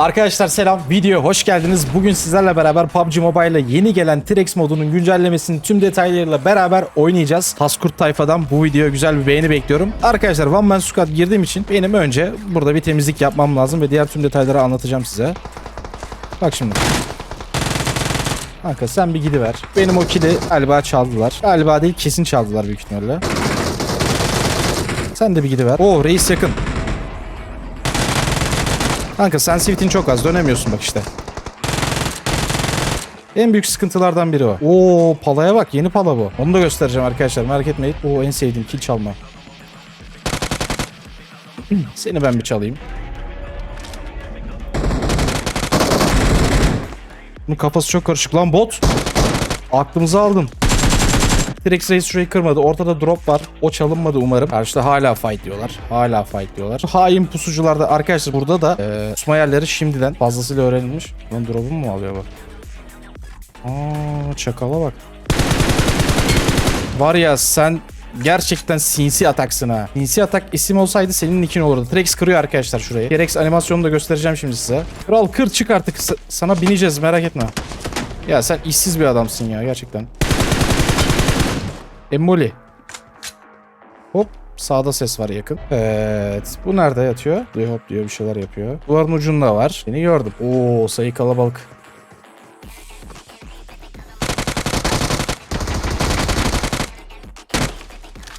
Arkadaşlar selam, videoya hoş geldiniz. Bugün sizlerle beraber PUBG Mobile'la yeni gelen T-Rex modunun güncellemesini tüm detaylarıyla beraber oynayacağız. Paskurt tayfadan bu videoya güzel bir beğeni bekliyorum. Arkadaşlar One Man Squad girdiğim için benim önce burada bir temizlik yapmam lazım ve diğer tüm detayları anlatacağım size. Bak şimdi. Kanka sen bir gidiver. Benim o kili galiba çaldılar. Galiba değil kesin çaldılar büyük ihtimalle. Sen de bir gidiver. Oo reis yakın. Kanka sensitivity'in çok az dönemiyorsun bak işte. En büyük sıkıntılardan biri o. Oo palaya bak yeni pala bu. Onu da göstereceğim arkadaşlar merak etmeyin. Oo en sevdiğim kill çalma. Seni ben bir çalayım. Bunun kafası çok karışık lan bot. Aklımızı aldın. T-Rex Reis şurayı kırmadı. Ortada drop var. O çalınmadı umarım. Karşıda hala fight diyorlar. Hala fight diyorlar. Hain pusucularda arkadaşlar burada da e, pusma yerleri şimdiden fazlasıyla öğrenilmiş. Lan drop'u mu alıyor bak? Aa çakala bak. Var ya sen gerçekten sinsi ataksın ha. Sinsi atak isim olsaydı senin nickin olurdu. T-Rex kırıyor arkadaşlar şurayı. T-Rex animasyonunu da göstereceğim şimdi size. Kral kır çık artık. Sana bineceğiz merak etme. Ya sen işsiz bir adamsın ya gerçekten. Emoli. Hop sağda ses var yakın. Evet. Bu nerede yatıyor? Diyor hop diyor bir şeyler yapıyor. Duvarın ucunda var. Seni gördüm. Oo sayı kalabalık.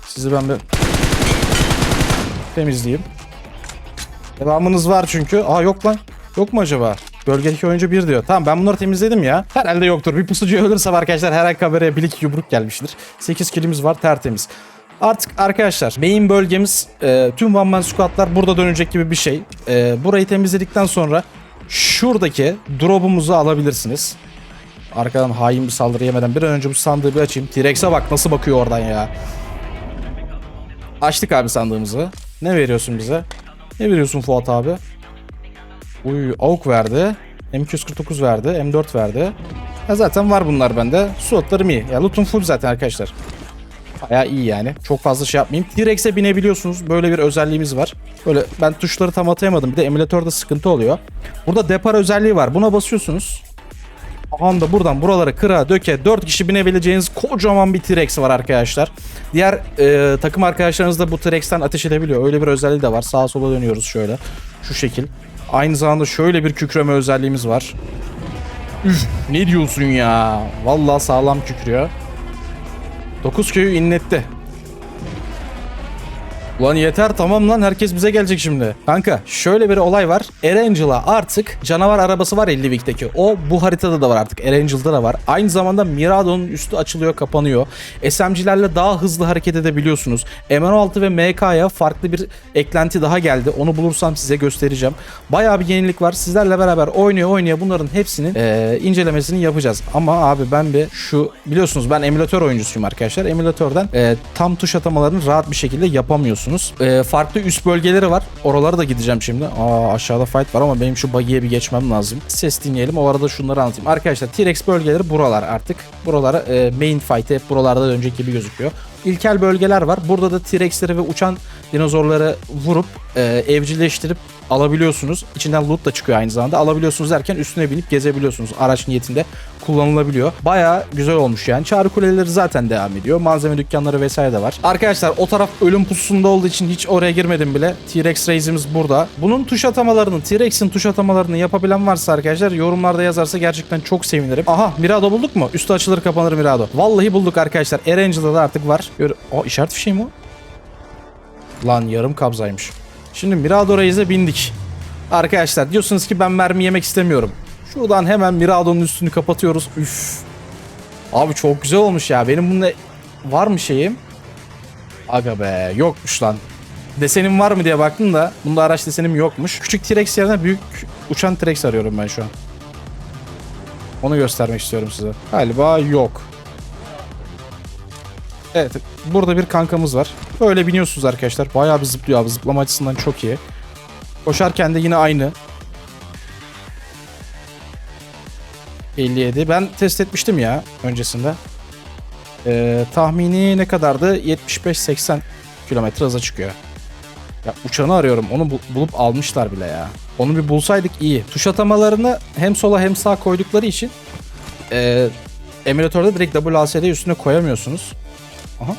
Sizi ben bir temizleyeyim. Devamınız var çünkü. Aa yok lan. Yok mu acaba? Bölgedeki oyuncu bir diyor. Tamam ben bunları temizledim ya. Herhalde yoktur. Bir pusucu ölürse arkadaşlar her an kameraya bir iki yumruk gelmiştir. 8 kilimiz var tertemiz. Artık arkadaşlar main bölgemiz e, tüm One Man Squad'lar burada dönecek gibi bir şey. E, burayı temizledikten sonra şuradaki drop'umuzu alabilirsiniz. Arkadan hain bir saldırı yemeden bir an önce bu sandığı bir açayım. T-Rex'e bak nasıl bakıyor oradan ya. Açtık abi sandığımızı. Ne veriyorsun bize? Ne veriyorsun Fuat abi? Uy AUK verdi. M249 verdi. M4 verdi. Ya zaten var bunlar bende. Slotlarım iyi. Ya lootum full zaten arkadaşlar. Baya iyi yani. Çok fazla şey yapmayayım. T-Rex'e binebiliyorsunuz. Böyle bir özelliğimiz var. Böyle ben tuşları tam atayamadım. Bir de emülatörde sıkıntı oluyor. Burada depar özelliği var. Buna basıyorsunuz. Anda buradan buraları kıra döke 4 kişi binebileceğiniz kocaman bir T-Rex var arkadaşlar. Diğer e, takım arkadaşlarınız da bu T-Rex'ten ateş edebiliyor. Öyle bir özelliği de var. Sağa sola dönüyoruz şöyle. Şu şekil. Aynı zamanda şöyle bir kükreme özelliğimiz var. Üf, ne diyorsun ya? Vallahi sağlam kükrüyor. 9 köyü inletti. Ulan yeter tamam lan herkes bize gelecek şimdi. Kanka şöyle bir olay var. Erangel'a artık canavar arabası var 50 Vic'teki. O bu haritada da var artık. Erangel'da da var. Aynı zamanda Mirado'nun üstü açılıyor kapanıyor. SMG'lerle daha hızlı hareket edebiliyorsunuz. MN6 ve MK'ya farklı bir eklenti daha geldi. Onu bulursam size göstereceğim. Bayağı bir yenilik var. Sizlerle beraber oynuyor oynuyor bunların hepsini eee, incelemesini yapacağız. Ama abi ben bir şu biliyorsunuz ben emülatör oyuncusuyum arkadaşlar. Emülatörden eee, tam tuş atamalarını rahat bir şekilde yapamıyorsunuz. Eee, farklı üst bölgeleri var. Oralara da gideceğim şimdi. Aa aşağıda fight var ama benim şu buggy'e bir geçmem lazım. Ses dinleyelim. O arada şunları anlatayım. Arkadaşlar T-Rex bölgeleri buralar artık. Buralara eee, main fight'e hep buralarda dönecek gibi gözüküyor. İlkel bölgeler var. Burada da T-Rex'leri ve uçan dinozorları vurup eee, evcilleştirip alabiliyorsunuz. İçinden loot da çıkıyor aynı zamanda. Alabiliyorsunuz derken üstüne binip gezebiliyorsunuz. Araç niyetinde kullanılabiliyor. Baya güzel olmuş yani. Çağrı kuleleri zaten devam ediyor. Malzeme dükkanları vesaire de var. Arkadaşlar o taraf ölüm pususunda olduğu için hiç oraya girmedim bile. T-Rex Race'imiz burada. Bunun tuş atamalarını, T-Rex'in tuş atamalarını yapabilen varsa arkadaşlar yorumlarda yazarsa gerçekten çok sevinirim. Aha Mirado bulduk mu? Üstü açılır kapanır Mirado. Vallahi bulduk arkadaşlar. Erangel'da da artık var. Gör o işaret fişeği mi o? Lan yarım kabzaymış. Şimdi Mirado Reis'e bindik. Arkadaşlar diyorsunuz ki ben mermi yemek istemiyorum. Şuradan hemen Mirado'nun üstünü kapatıyoruz. Üf. Abi çok güzel olmuş ya. Benim bununla var mı şeyim? Aga be yokmuş lan. Desenim var mı diye baktım da bunda araç desenim yokmuş. Küçük T-Rex yerine büyük uçan T-Rex arıyorum ben şu an. Onu göstermek istiyorum size. Galiba yok. Evet burada bir kankamız var. Böyle biniyorsunuz arkadaşlar. Bayağı bir zıplıyor abi. Zıplama açısından çok iyi. Koşarken de yine aynı. 57. Ben test etmiştim ya öncesinde. Ee, tahmini ne kadardı? 75-80 kilometre hıza çıkıyor. Ya uçanı arıyorum. Onu bul- bulup almışlar bile ya. Onu bir bulsaydık iyi. Tuş atamalarını hem sola hem sağa koydukları için e, emülatörde direkt WASD üstüne koyamıyorsunuz. Aha.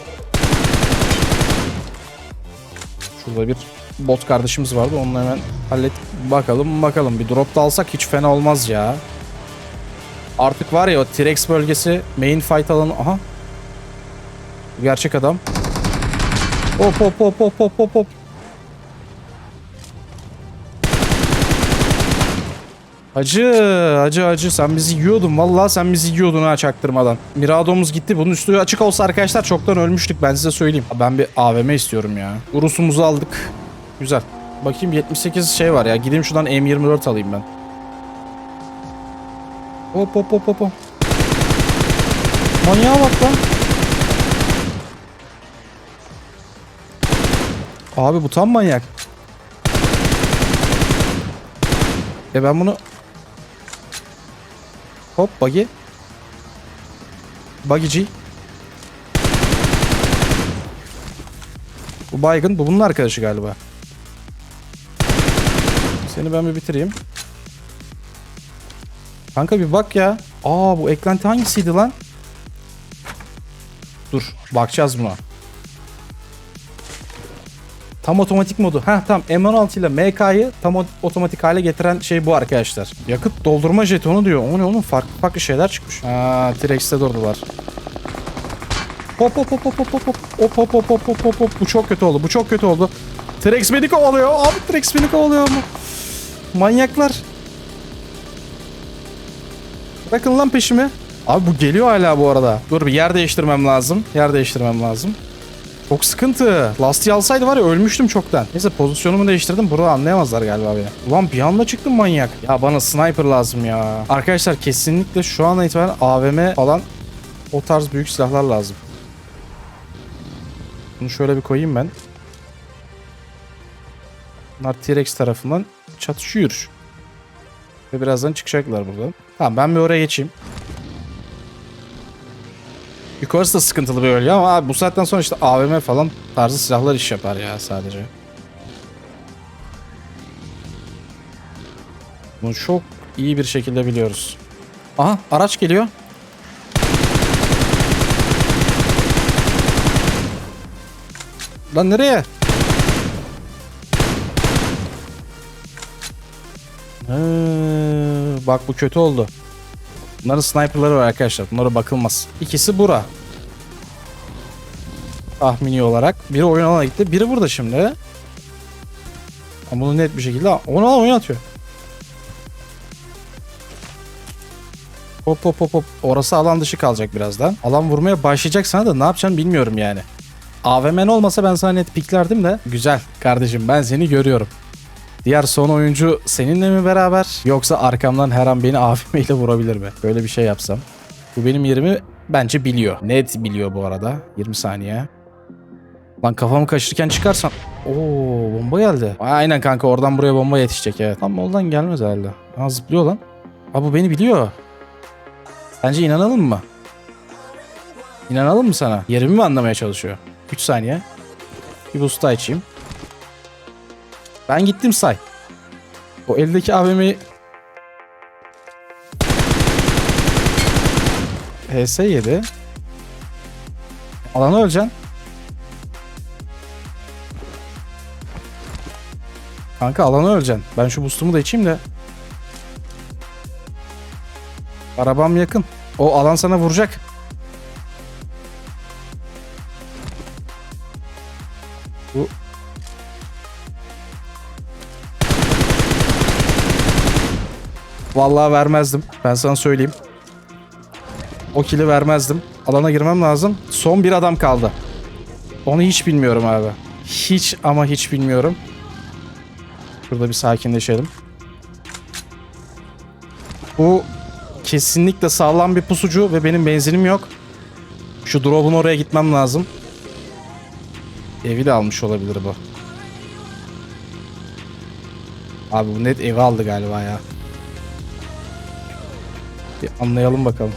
Şurada bir bot kardeşimiz vardı. Onu hemen hallet. Bakalım bakalım. Bir drop da alsak hiç fena olmaz ya. Artık var ya o T-Rex bölgesi main fight alanı. Aha. Gerçek adam. Hop hop hop hop hop hop hop. Acı, acı, acı. Sen bizi yiyordun. Vallahi sen bizi yiyordun ha çaktırmadan. Mirado'muz gitti. Bunun üstü açık olsa arkadaşlar çoktan ölmüştük. Ben size söyleyeyim. Ben bir AVM istiyorum ya. Urusumuzu aldık. Güzel. Bakayım 78 şey var ya. Gideyim şuradan M24 alayım ben. Hop hop hop hop hop. Manyağa bak lan. Abi bu tam manyak. Ya ben bunu... Hop buggy. Buggyci. Bu baygın. Bu bunun arkadaşı galiba. Seni ben bir bitireyim. Kanka bir bak ya. Aa bu eklenti hangisiydi lan? Dur bakacağız buna. Tam otomatik modu. Ha tamam M16 ile MK'yı tam otomatik hale getiren şey bu arkadaşlar. Yakıt doldurma jetonu diyor. O ne oğlum farklı farklı şeyler çıkmış. Ha T-Rex'te durdular. Hop hop hop hop hop hop hop hop hop hop hop hop hop hop bu çok kötü oldu bu çok kötü oldu. T-Rex beni kovalıyor abi T-Rex beni kovalıyor mu? Manyaklar. Bırakın lan peşimi. Abi bu geliyor hala bu arada. Dur bir yer değiştirmem lazım. Yer değiştirmem lazım. Çok sıkıntı. Lastiği alsaydı var ya ölmüştüm çoktan. Neyse pozisyonumu değiştirdim. Burada anlayamazlar galiba beni. Ulan bir anda çıktım manyak. Ya bana sniper lazım ya. Arkadaşlar kesinlikle şu an itibaren AVM falan o tarz büyük silahlar lazım. Bunu şöyle bir koyayım ben. Bunlar T-Rex tarafından çatışıyor. Ve birazdan çıkacaklar buradan. Tamam ben bir oraya geçeyim. Yukarısı da sıkıntılı bir bölge ama abi bu saatten sonra işte AVM falan tarzı silahlar iş yapar ya sadece. Bunu çok iyi bir şekilde biliyoruz. Aha araç geliyor. Lan nereye? Ee, bak bu kötü oldu. Bunların sniperları var arkadaşlar. Bunlara bakılmaz. İkisi bura. Tahmini olarak. Biri oyun alana gitti. Biri burada şimdi. Ama bunu net bir şekilde onu al oyun atıyor. Hop hop hop hop. Orası alan dışı kalacak birazdan. Alan vurmaya başlayacak sana da ne yapacağım bilmiyorum yani. AVM'n olmasa ben sana net piklerdim de. Güzel kardeşim ben seni görüyorum. Diğer son oyuncu seninle mi beraber yoksa arkamdan her an beni AVM ile vurabilir mi? Böyle bir şey yapsam. Bu benim yerimi bence biliyor. Net biliyor bu arada. 20 saniye. Lan kafamı kaşırken çıkarsam. Oo bomba geldi. Aynen kanka oradan buraya bomba yetişecek evet. Tam oradan gelmez herhalde. Ha zıplıyor lan. Ha bu beni biliyor. Bence inanalım mı? İnanalım mı sana? Yerimi mi anlamaya çalışıyor? 3 saniye. Bir boost içeyim. Ben gittim say. O eldeki AVM'yi... HS yedi. Alana öleceksin. Kanka alana öleceksin. Ben şu boost'umu da içeyim de. Arabam yakın. O alan sana vuracak. Vallahi vermezdim. Ben sana söyleyeyim. O kili vermezdim. Alana girmem lazım. Son bir adam kaldı. Onu hiç bilmiyorum abi. Hiç ama hiç bilmiyorum. Şurada bir sakinleşelim. Bu kesinlikle sağlam bir pusucu ve benim benzinim yok. Şu drop'un oraya gitmem lazım. Evi de almış olabilir bu. Abi bu net evi aldı galiba ya. Bir anlayalım bakalım.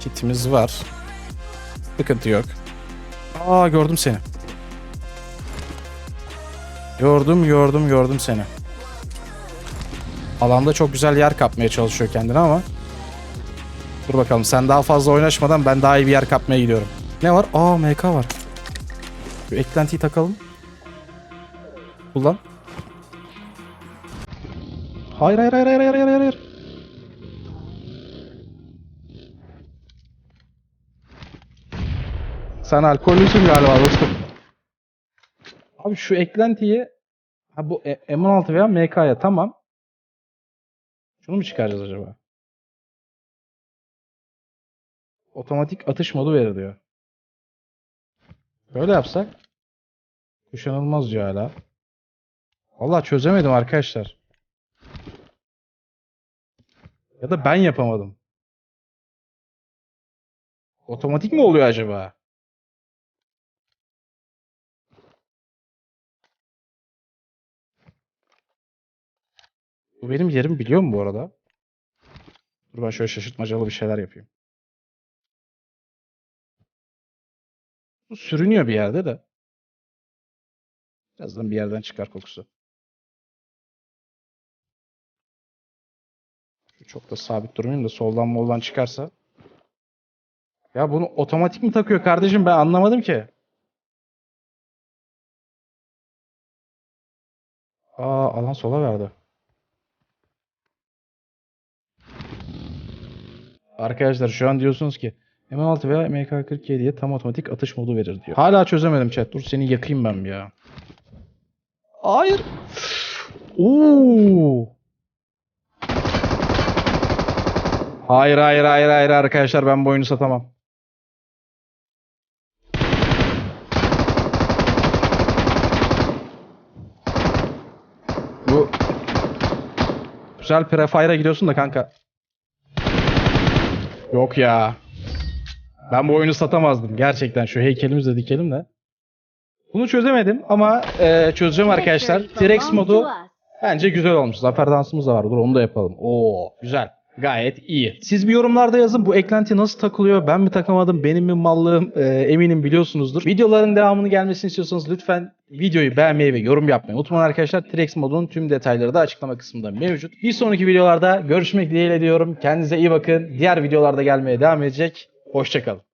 Kitimiz var. Sıkıntı yok. Aa gördüm seni. Gördüm gördüm gördüm seni. Alanda çok güzel yer kapmaya çalışıyor kendine ama. Dur bakalım sen daha fazla oynaşmadan ben daha iyi bir yer kapmaya gidiyorum. Ne var? Aa MK var. Şu eklentiyi takalım. Kullan. Hayır hayır hayır hayır hayır hayır hayır. Sen alkollüsün galiba dostum. Abi şu eklentiyi ha bu E- M16 veya MK'ya tamam. Şunu mu çıkaracağız acaba? Otomatik atış modu verir diyor. Böyle yapsak kuşanılmaz diyor hala. Vallahi çözemedim arkadaşlar. Ya da ben yapamadım. Otomatik mi oluyor acaba? Bu benim yerim biliyor mu bu arada? Dur ben şöyle şaşırtmacalı bir şeyler yapayım. Bu sürünüyor bir yerde de. Birazdan bir yerden çıkar kokusu. Çok da sabit durmayayım da soldan moldan çıkarsa. Ya bunu otomatik mi takıyor kardeşim ben anlamadım ki. Aa alan sola verdi. Arkadaşlar şu an diyorsunuz ki M16 veya MK47'ye tam otomatik atış modu verir diyor. Hala çözemedim chat. Dur seni yakayım ben ya. Hayır. Oo. Hayır hayır hayır hayır arkadaşlar ben bu oyunu satamam. Bu güzel prefire'a gidiyorsun da kanka. Yok ya. Ben bu oyunu satamazdım. Gerçekten şu heykelimizi dikelim de. Bunu çözemedim ama e, çözeceğim arkadaşlar. T-Rex modu bence güzel olmuş. Zafer dansımız da var. Dur onu da yapalım. Oo güzel. Gayet iyi. Siz bir yorumlarda yazın bu eklenti nasıl takılıyor? Ben mi takamadım? Benim mi mallığım? E, eminim biliyorsunuzdur. Videoların devamını gelmesini istiyorsanız lütfen videoyu beğenmeyi ve yorum yapmayı unutmayın arkadaşlar. T-Rex modunun tüm detayları da açıklama kısmında mevcut. Bir sonraki videolarda görüşmek dileğiyle diyorum. Kendinize iyi bakın. Diğer videolarda gelmeye devam edecek. Hoşçakalın.